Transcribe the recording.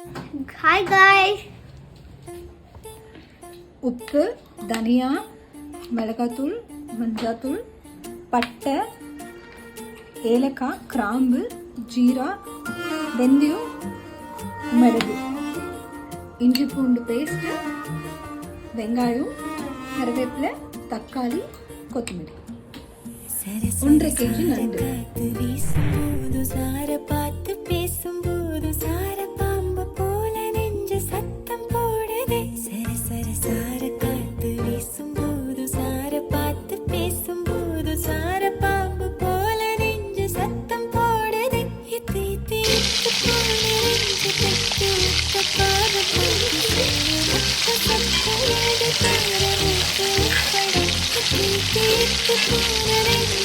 Hi காய் உப்பு தனியா மிளகாத்தூள் மஞ்சாத்தூள் பட்டை ஏலக்காய் கிராம்பு ஜீரா வெந்தயம் மிளகு. இஞ்சி பூண்டு பேஸ்ட்டு வெங்காயம் கருவேப்பிலை தக்காளி கொத்தமல்லி. ஒன்றரை கேஜி நண்டு. சரசார காத்து வீசும் போது சார பார்த்து பேசும் போது சார பாம்பு போல நெஞ்சு சத்தம் போடுது. போடுது.